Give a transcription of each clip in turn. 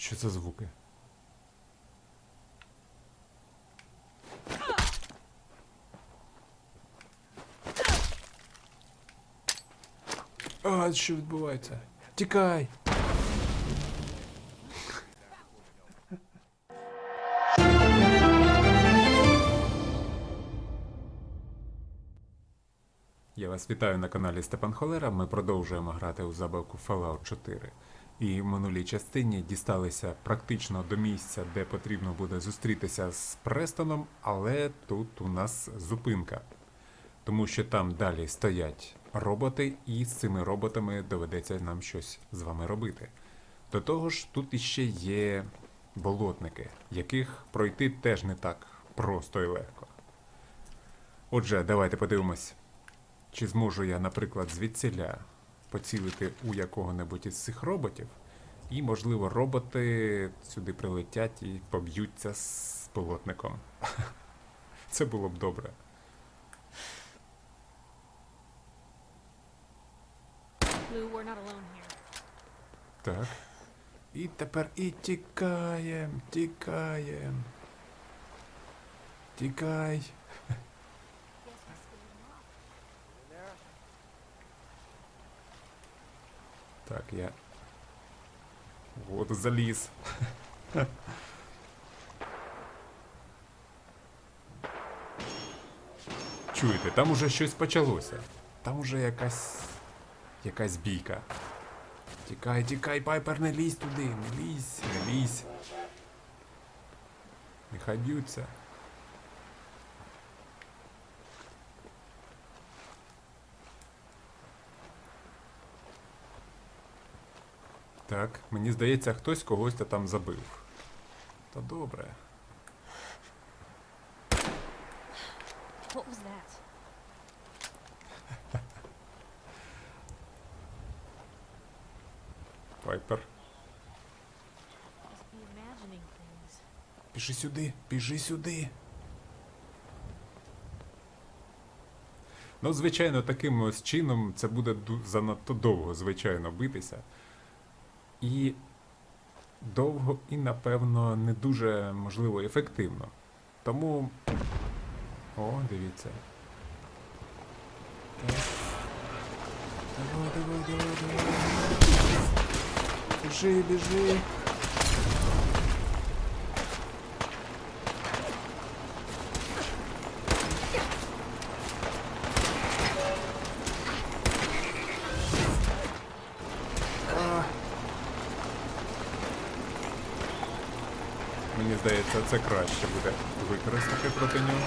Що це звуки? А, що відбувається? Тікай! Я вас вітаю на каналі Степан Холера. Ми продовжуємо грати у забавку Fallout 4. І в минулій частині дісталися практично до місця, де потрібно буде зустрітися з Престоном, але тут у нас зупинка. Тому що там далі стоять роботи, і з цими роботами доведеться нам щось з вами робити. До того ж, тут іще є болотники, яких пройти теж не так просто і легко. Отже, давайте подивимось, чи зможу я, наприклад, звідсіля поцілити у якого-небудь із цих роботів, і, можливо, роботи сюди прилетять і поб'ються з болотником. Це було б добре. Так. І тепер і тікаєм, тікаєм. Тікай. Так, я. От заліз. Чуєте, там уже щось почалося. Там уже якась. якась бійка. Тікай, тікай, Пайпер, не лізь туди, не лізь, не лізь. Нехай б'ються. Так, мені здається, хтось когось та там забив. Та добре. Пайпер. Біжи сюди, біжи сюди. Ну, звичайно, таким ось чином це буде занадто довго, звичайно, битися. І довго і, напевно, не дуже, можливо, ефективно. Тому. О, дивіться. Давай, давай, давай, давай. Біжи, біжи. Це краще буде використати проти нього.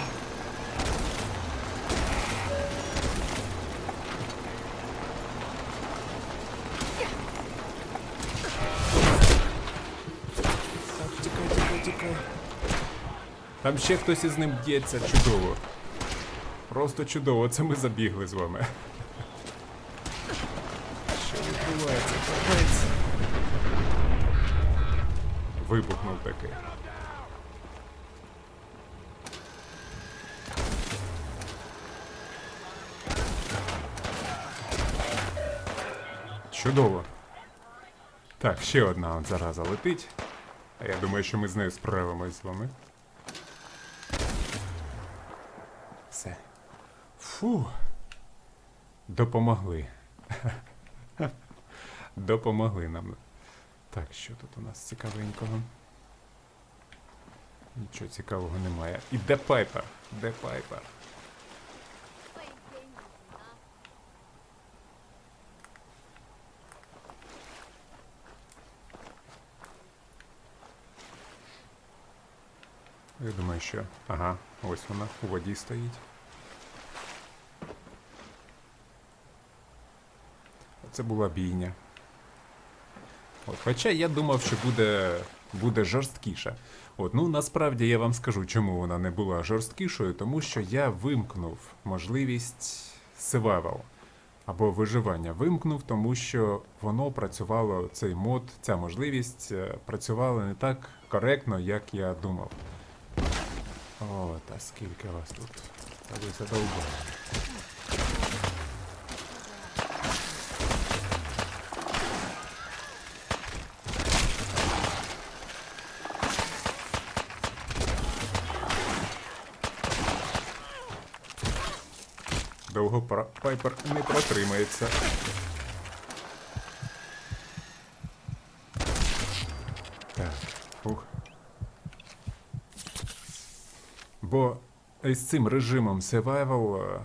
Там ще хтось із ним б'ється чудово. Просто чудово, це ми забігли з вами. Що відбувається? Капець. Вибухнув таки. Чудово. Так, ще одна зараза летить. А я думаю, що ми з нею справимось з вами. Все. Фу. Допомогли. Допомогли нам. Так, що тут у нас цікавенького? Нічого цікавого немає. І де Пайпер? Де Пайпер? Я думаю, що. Ага, ось вона у воді стоїть. Це була бійня. От, хоча я думав, що буде, буде жорсткіша. От, ну насправді я вам скажу, чому вона не була жорсткішою, тому що я вимкнув можливість survival або виживання. Вимкнув, тому що воно працювало, цей мод, ця можливість е, працювала не так коректно, як я думав. О, та скільки вас тут. Та ви задовбали. Довго Пайпер не протримається. Бо з цим режимом survival е,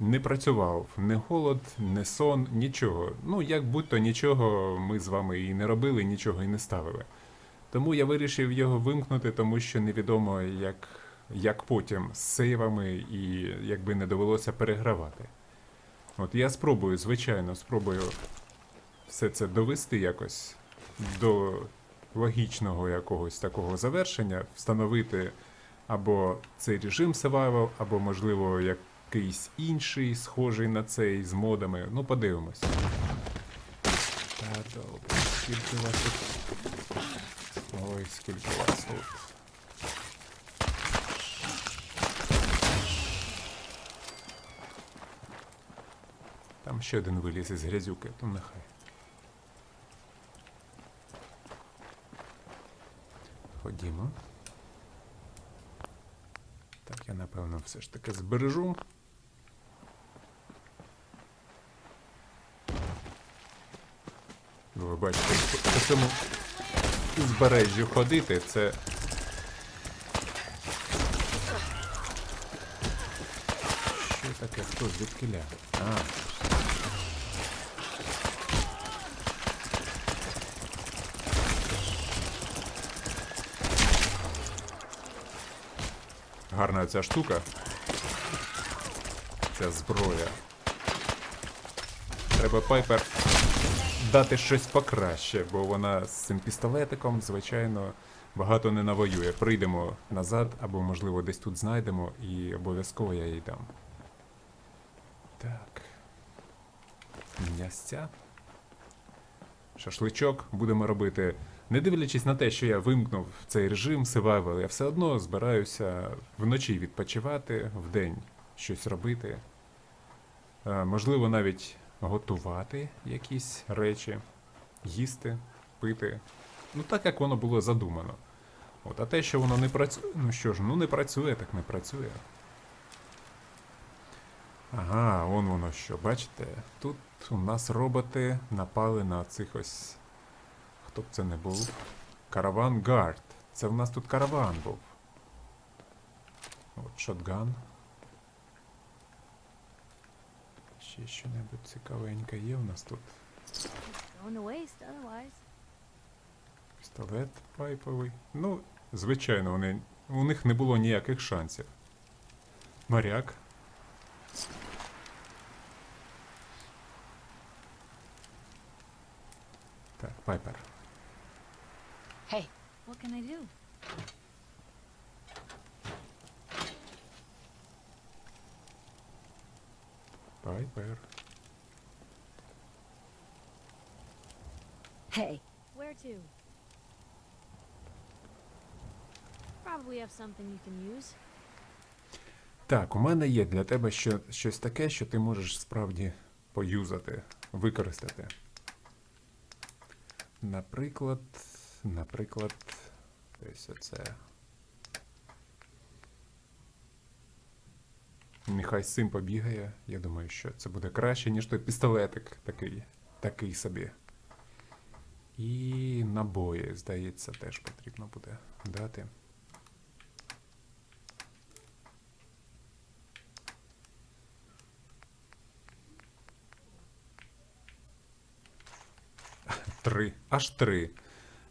не працював не голод, не сон, нічого. Ну, як будь-то нічого ми з вами і не робили, нічого і не ставили. Тому я вирішив його вимкнути, тому що невідомо, як, як потім з сейвами і якби не довелося перегравати. От я спробую, звичайно, спробую все це довести якось до логічного якогось такого завершення, встановити або цей режим survival, або, можливо, якийсь інший, схожий на цей з модами. Ну, подивимось. Та добре, скільки вас тут. Ой, скільки вас тут. Там ще один виліз із грязюки, то нехай. Ходімо. Я напевно все ж таки збережу. Ви бачите, по цьому збережжю ходити це. Що таке? Хто звідкиля? А. Гарна ця штука. Ця зброя. Треба Пайпер дати щось покраще, бо вона з цим пістолетиком, звичайно, багато не навоює. Прийдемо назад, або, можливо, десь тут знайдемо, і обов'язково я їй дам. Так. М'ясця. Шашличок будемо робити. Не дивлячись на те, що я вимкнув цей режим survival, я все одно збираюся вночі відпочивати, вдень щось робити. Е, Можливо, навіть готувати якісь речі, їсти, пити. Ну, так як воно було задумано. От, а те, що воно не працює, ну що ж, ну не працює, так не працює. Ага, вон воно що, бачите? Тут у нас роботи напали на цих ось. Хто б це не був? Караван Гард. Це в нас тут караван був. От шотган. Ще що-небудь цікавеньке є у нас тут. Пістолет пайповий. Ну, звичайно, вони, у них не було ніяких шансів. Моряк. Так, Пайпер. What can I do? Пайпер. Hey. Where to? Probably have something you can use. Так, у мене є для тебе що, щось таке, що ти можеш справді поюзати, використати. Наприклад, наприклад, десь оце. Нехай з цим побігає. Я думаю, що це буде краще, ніж той пістолетик такий, такий собі. І набої, здається, теж потрібно буде дати. Три. Аж три.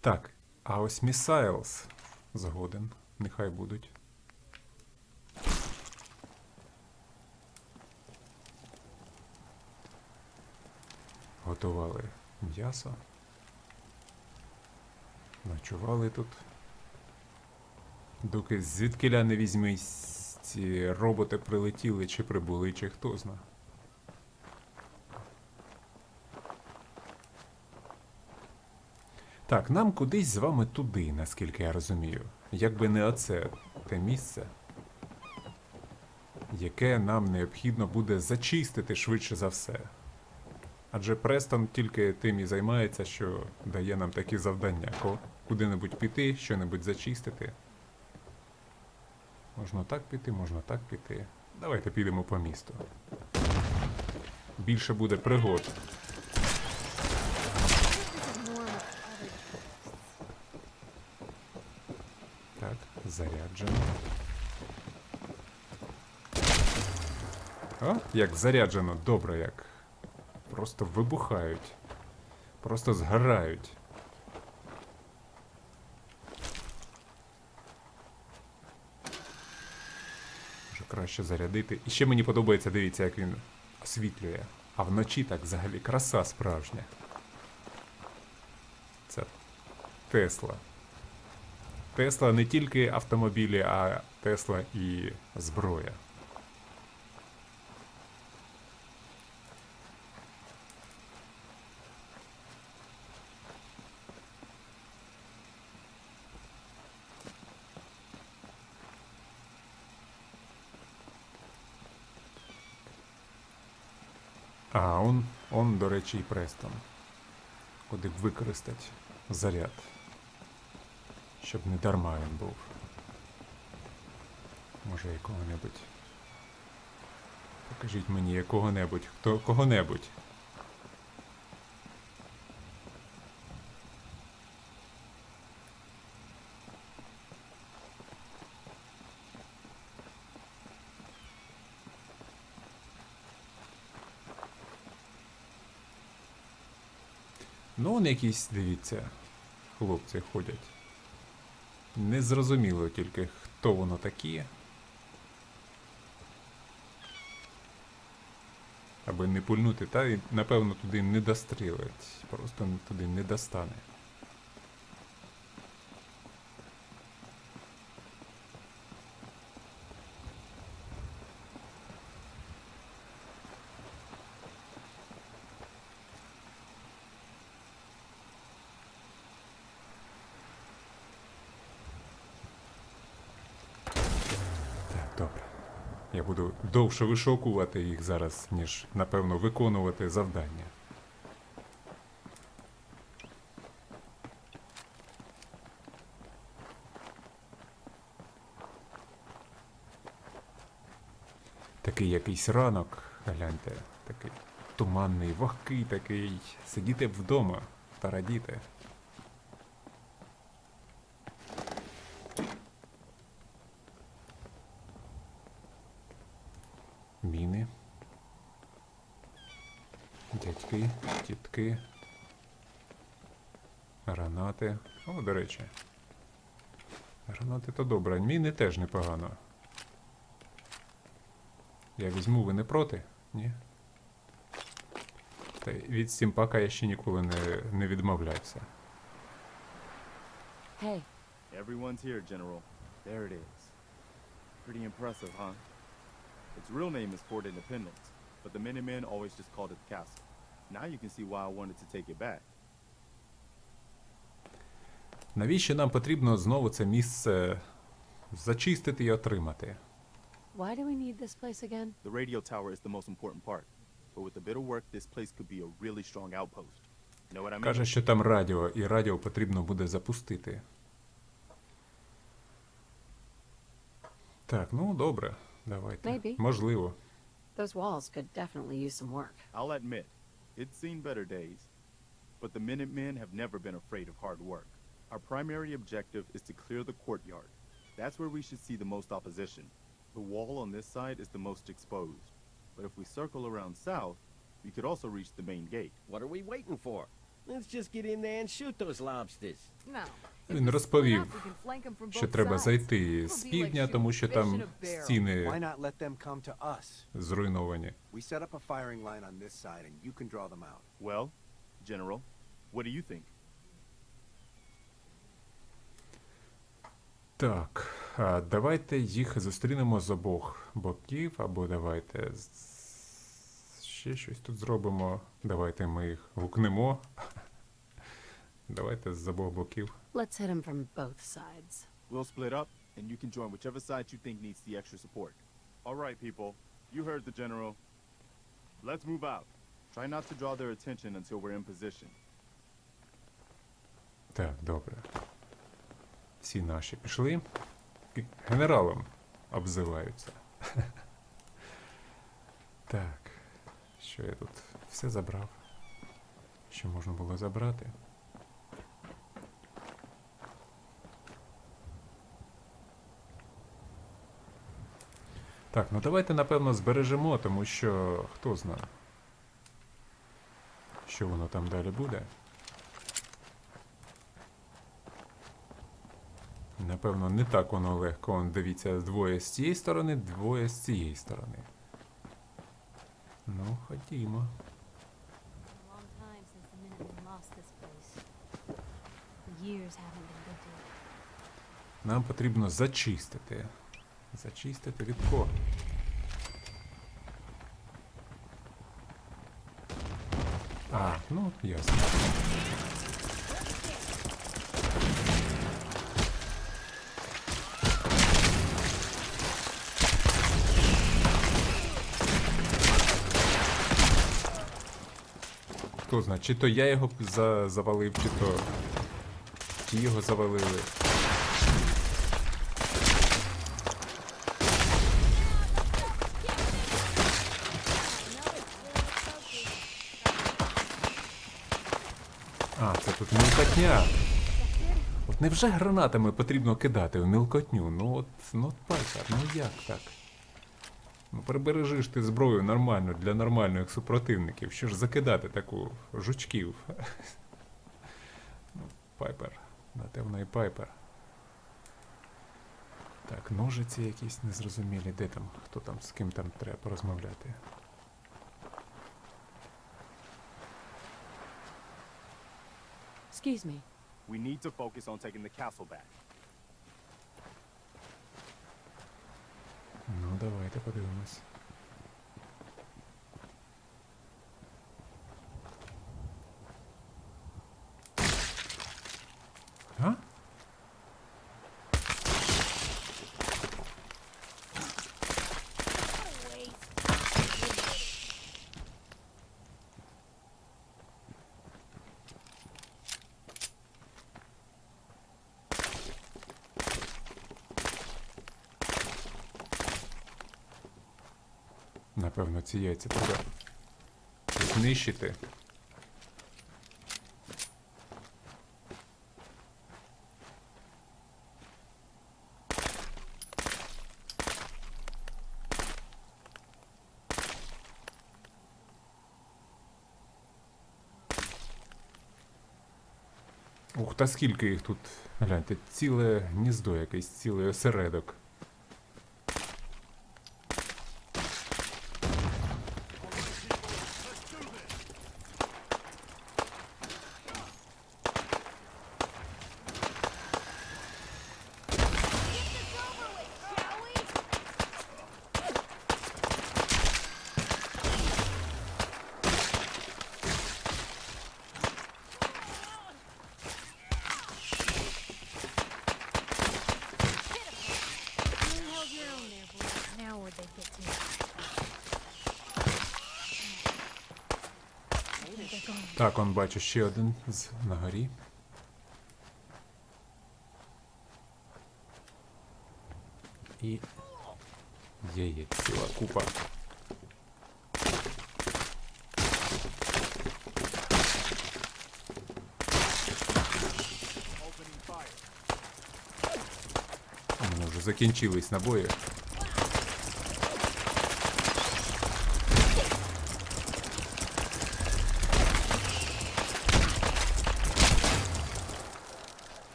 Так, а ось Missiles згоден. Нехай будуть. Готували м'ясо. Ночували тут. Доки звідкиля не візьмись, ці роботи прилетіли чи прибули, чи хто зна. Так, нам кудись з вами туди, наскільки я розумію. Якби не оце те місце, яке нам необхідно буде зачистити швидше за все. Адже Престон тільки тим і займається, що дає нам такі завдання. Куди-небудь піти, що-небудь зачистити. Можна так піти, можна так піти. Давайте підемо по місту. більше буде пригод. This is more with other Так, заряджено. О, як заряджено, добре як. Просто вибухають. Просто згорають. Може краще зарядити. І ще мені подобається, дивіться, як він освітлює. А вночі так взагалі краса справжня. Це Тесла. Тесла не тільки автомобілі, а Тесла і зброя. А, он, он, до речі, і Престон. Куди б використати заряд. Щоб не дарма він був. Може якого-небудь. Покажіть мені якого-небудь. Хто кого-небудь. Ну, он якісь, дивіться, хлопці ходять. Незрозуміло тільки, хто воно такі. Аби не пульнути, та і напевно туди не дострілить. Просто туди не достане. Так, добре. Я буду довше вишукувати їх зараз, ніж, напевно, виконувати завдання. Такий якийсь ранок, гляньте, такий туманний, вогкий такий. Сидіти б вдома та радіти. Гранати. О, до речі. Гранати то добре. Міни теж непогано. Я візьму, ви не проти? Ні? Та від стімпака я ще ніколи не, не відмовлявся. Hey, Everyone's here, General. There it is. Pretty impressive, huh? Its real name is Fort Independence, but the Minutemen always just called it the castle. Now you can see why I wanted to take it back. Навіщо нам потрібно знову це місце зачистити і отримати? why do we need this place again? The radio tower is the most important part, but with a bit of work, this place could be a really strong outpost. Know what I mean? Каже, що там радіо, і радіо потрібно буде запустити. Так, ну добре, давайте. Maybe. Можливо. Those walls could definitely use some work. I'll admit, it's seen better days, but the Minutemen have never been afraid of hard work. Our primary objective is to clear the courtyard. That's where we should see the most opposition. The wall on this side is the most exposed. But if we circle around south, we could also reach the main gate. What are we waiting for? Let's just get in there and shoot those lobsters. No. Він розповів, що треба зайти з півдня, тому що там Why стіни not let them come to us? зруйновані. We set up a firing line on this side and you can draw them out. Well, General, what do you think? Так, давайте їх зустрінемо з обох боків, або давайте ще щось тут зробимо. Давайте ми їх гукнемо. Давайте з обох боків. Let's hit them from both sides. We'll split up, and you can join whichever side you think needs the extra support. All right, people. You heard the General. Let's move out. Try not to draw their attention until we're in position. Так, добре. Всі наші пішли. Генералом обзиваються. Так. Що я тут все забрав? Що можна було забрати? Так, ну давайте напевно збережемо, тому що хто знає, що воно там далі буде. Напевно, не так воно легко. Он, дивіться, двоє з цієї сторони, двоє з цієї сторони. Ну, ходімо. Нам потрібно зачистити. Зачистити від кого? А, ну, ясно. Хто знає, чи то я його за завалив, чи то ті його завалили. А, це тут мілкотня. От невже гранатами потрібно кидати в мілкотню? Ну от, ну от Пайпер, ну як так? Ну прибережи ж ти зброю нормальну для нормальних супротивників. Що ж закидати таку жучків? Ну, Пайпер. Напевно і Пайпер. Так, ножиці якісь незрозумілі. Де там? Хто там з ким там треба порозмовляти? Excuse me. We need to focus on taking the castle back. Давайте подивимось. А? Напевно, ці яйця треба знищити. Ух, та скільки їх тут. Гляньте, ціле гніздо якесь, цілий осередок. You held your own there, boy. Now where'd they get to? I think they're gone. Так, он бачу ще один з на горі. І є ціла купа. У мене вже закінчились набої.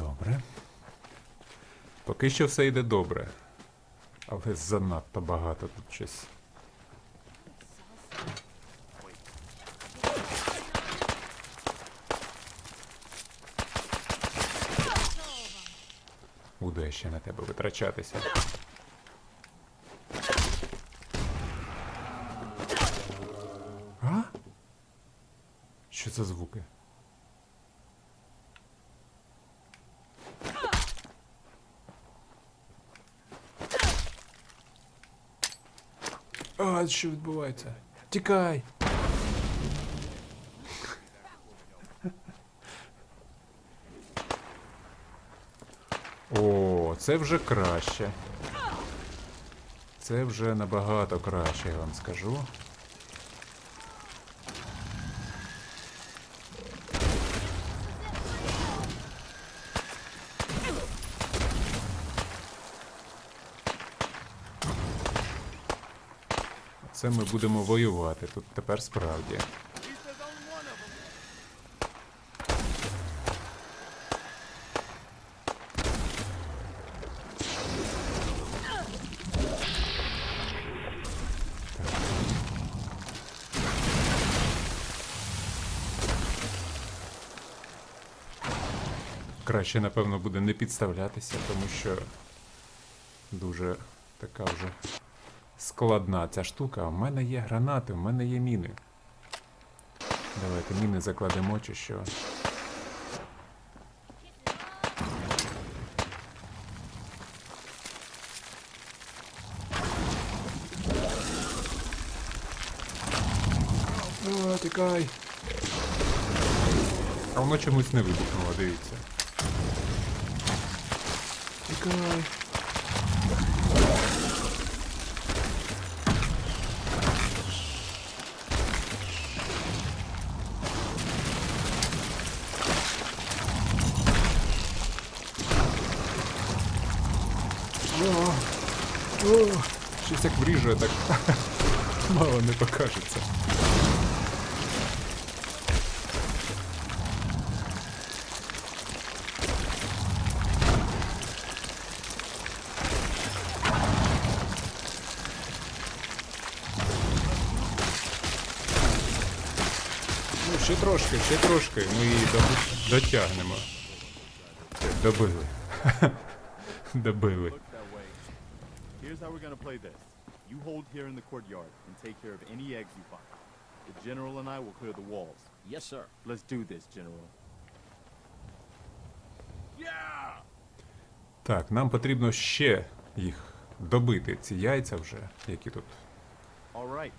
Добре. Поки що все йде добре. Але занадто багато тут щось. Буду я ще на тебе витрачатися. А? Що це звуки? А, що відбувається? Тікай! О, це вже краще. Це вже набагато краще, я вам скажу. Це ми будемо воювати тут тепер справді. Краще, напевно, буде не підставлятися, тому що дуже така вже складна ця штука. У мене є гранати, у мене є міни. Давайте міни закладемо чи що. О, тікай. А воно чомусь не вибухнуло, дивіться. Тікай. О, о, щось як вріже, так мало не покажеться. Ну, ще трошки, ще трошки, ми її дотягнемо. Добили. Добили. Look that way. Here's how we're gonna play this. You hold here in the courtyard and take care of any eggs you find. The general and I will clear the walls. Yes, sir. Let's do this, general. Yeah! Так, нам потрібно ще їх добити, ці яйця вже, які тут. All right.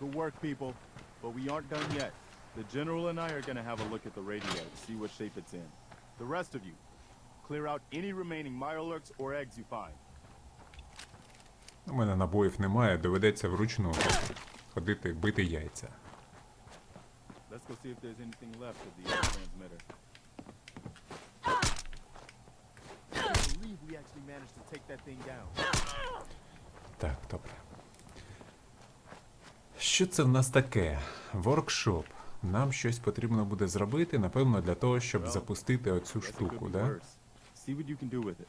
Good work, people. But we aren't done yet. The general and I are gonna have a look at the radio to see what shape it's in. The rest of you, clear out any remaining mirelurks or eggs you find. У мене набоїв немає, доведеться вручну ходити бити яйця. Let's go see if there's anything left of the air transmitter. I can't believe we actually managed to take that thing down. Так, добре. Що це в нас таке? Воркшоп. Нам щось потрібно буде зробити, напевно, для того, щоб запустити оцю штуку, да? worse. See what you can do with it.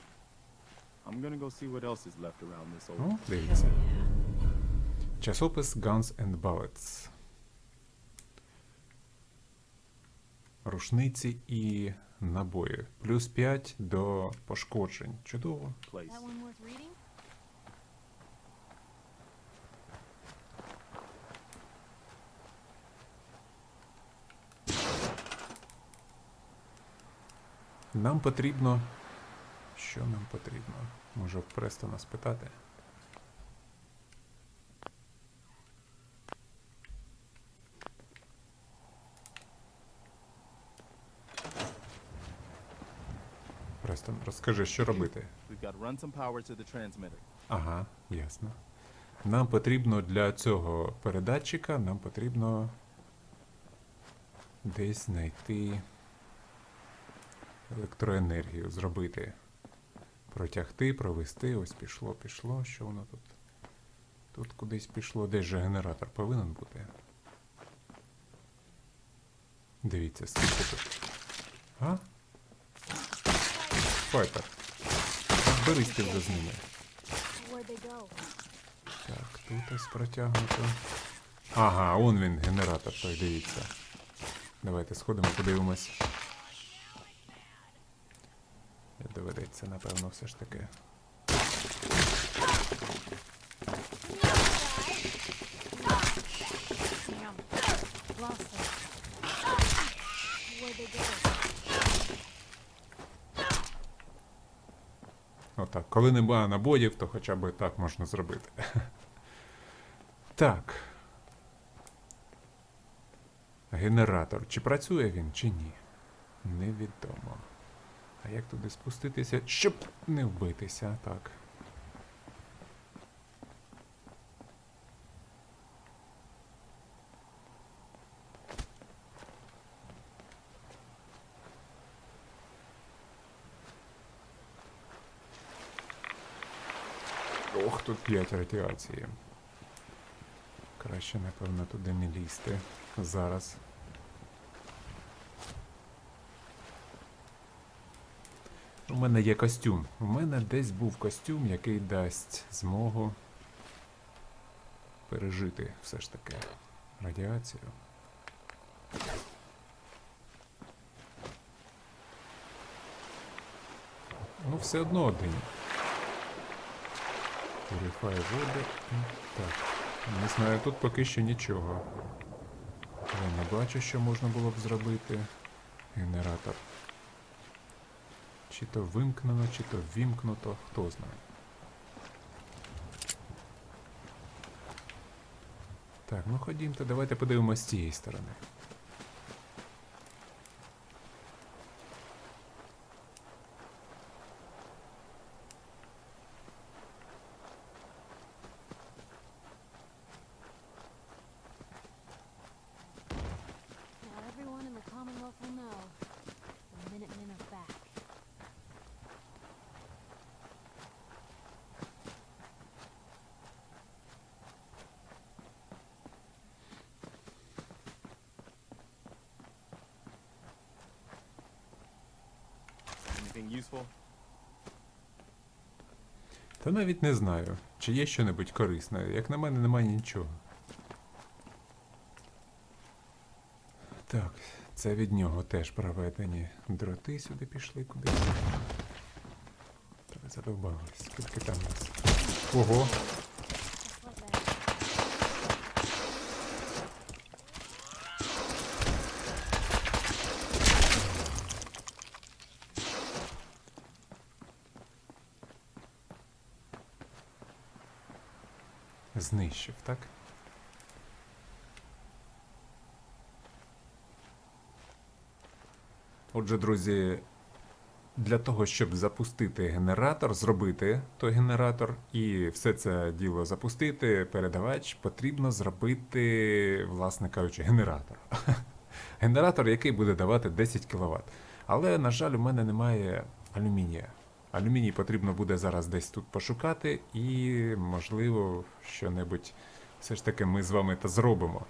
I'm gonna go see what else is left around this old. О, дивіться. Часопис Guns and Bullets. Рушниці і набої. Плюс 5 до пошкоджень. Чудово. place. That one worth reading? Нам потрібно. Що нам потрібно? Може в Престона спитати? Престон, розкажи, що робити? Ага, ясно. Нам потрібно для цього передатчика, нам потрібно десь знайти електроенергію, зробити. Протягти, провести, ось пішло, пішло. Що воно тут? Тут кудись пішло, десь же генератор повинен бути. Дивіться, скільки тут. А? Файтер. Берись ти вже з ними. Так, тут ось протягнуто. Ага, он він, генератор той, дивіться. Давайте сходимо, подивимось. Доведеться, напевно, все ж таки. Отак. Коли немає набоїв, то хоча б так можна зробити. Так. Генератор. Чи працює він, чи ні? Невідомо. А як туди спуститися, щоб не вбитися, так. Ох, тут 5 радіації. Краще, напевно, туди не лізти. Зараз. Мене є костюм. У мене десь був костюм, який дасть змогу пережити все ж таки радіацію. Ну, все одно один. Purify води. Так. Не знаю, тут поки що нічого. Я не бачу, що можна було б зробити. Генератор. Чи то вимкнено, чи то вімкнуто, хто знає. Так, ну ходімте, давайте подивимось з цієї сторони. Now everyone in the Commonwealth will know. The Minutemen are back. Anything useful? Та навіть не знаю, чи є що-небудь корисне. Як на мене, немає нічого. Так, це від нього теж проведені дроти сюди пішли кудись. Задовбались. Скільки там нас? Ого! Just like that. Знищив, так? Отже, друзі, для того, щоб запустити генератор, зробити той генератор і все це діло запустити, передавач, потрібно зробити, власне кажучи, генератор. Генератор, який буде давати 10 кВт. Але, на жаль, у мене немає алюмінія. Алюміній потрібно буде зараз десь тут пошукати, і, можливо, що-небудь все ж таки ми з вами та зробимо.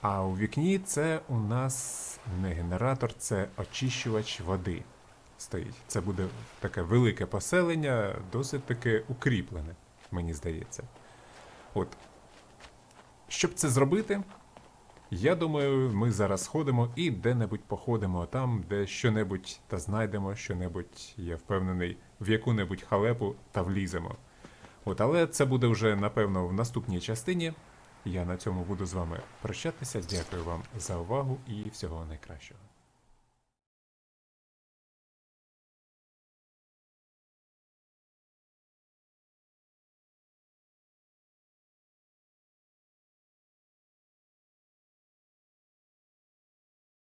А у вікні це у нас не генератор, це очищувач води стоїть. Це буде таке велике поселення, досить таки укріплене, мені здається. От. Щоб це зробити, я думаю, ми зараз сходимо і де-небудь походимо там, де що-небудь та знайдемо, що-небудь, я впевнений, в яку-небудь халепу та вліземо. От, але це буде вже, напевно, в наступній частині. Я на цьому буду з вами прощатися. Дякую вам за увагу і всього найкращого.